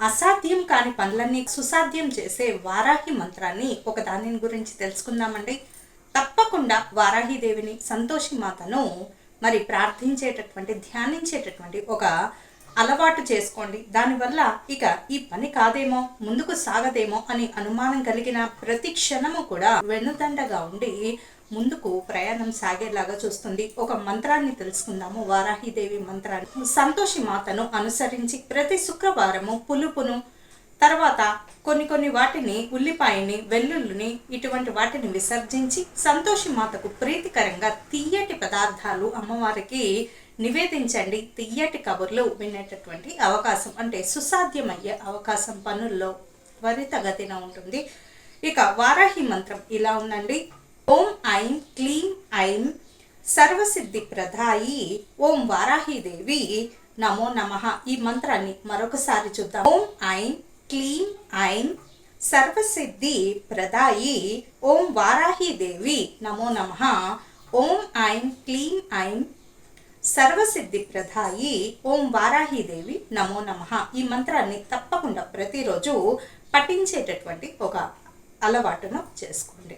అసాధ్యం కాని పనులన్నీ సుసాధ్యం చేసే వారాహి మంత్రాన్ని ఒక దానిని గురించి తెలుసుకుందామండి. తప్పకుండా వారాహిదేవిని సంతోషి మాతను మరి ప్రార్థించేటటువంటి ధ్యానించేటటువంటి ఒక అలవాటు చేసుకోండి. దానివల్ల ఇక ఈ పని కాదేమో ముందుకు సాగదేమో అని అనుమానం కలిగిన ప్రతి క్షణము కూడా వెన్నుదండగా ఉండి ముందుకు ప్రయాణం సాగేలాగా చూస్తుంది. ఒక మంత్రాన్ని తెలుసుకుందాము. వారాహిదేవి మంత్రాన్ని. సంతోషి మాతను అనుసరించి ప్రతి శుక్రవారము పులుపును తర్వాత కొన్ని కొన్ని వాటిని ఉల్లిపాయని వెల్లుల్లిని ఇటువంటి వాటిని విసర్జించి సంతోషి మాతకు ప్రీతికరంగా తీయటి పదార్థాలు అమ్మవారికి నివేదించండి. తియ్యటి కబుర్లు వినేటటువంటి అవకాశం అంటే సుసాధ్యమయ్యే అవకాశం పనుల్లో త్వరితగతిన ఉంటుంది. ఇక వారాహి మంత్రం ఇలా ఉందండి. ఓం ఐం క్లీం ఐం సర్వసిద్ధి ప్రదాయి ఓం వారాహిదేవి నమో నమః. ఈ మంత్రాన్ని మరొకసారి చూద్దాం. ఓం ఐం క్లీం ఐం సర్వసిద్ధి ప్రదాయి ఓం వారాహిదేవి నమో నమః. ఓం ఐం క్లీం ఐం సర్వసిద్ధి ప్రధాయి ఓం వారాహిదేవి నమో నమః. ఈ మంత్రాన్ని తప్పకుండా ప్రతిరోజు పఠించేటటువంటి ఒక అలవాటును చేసుకోండి.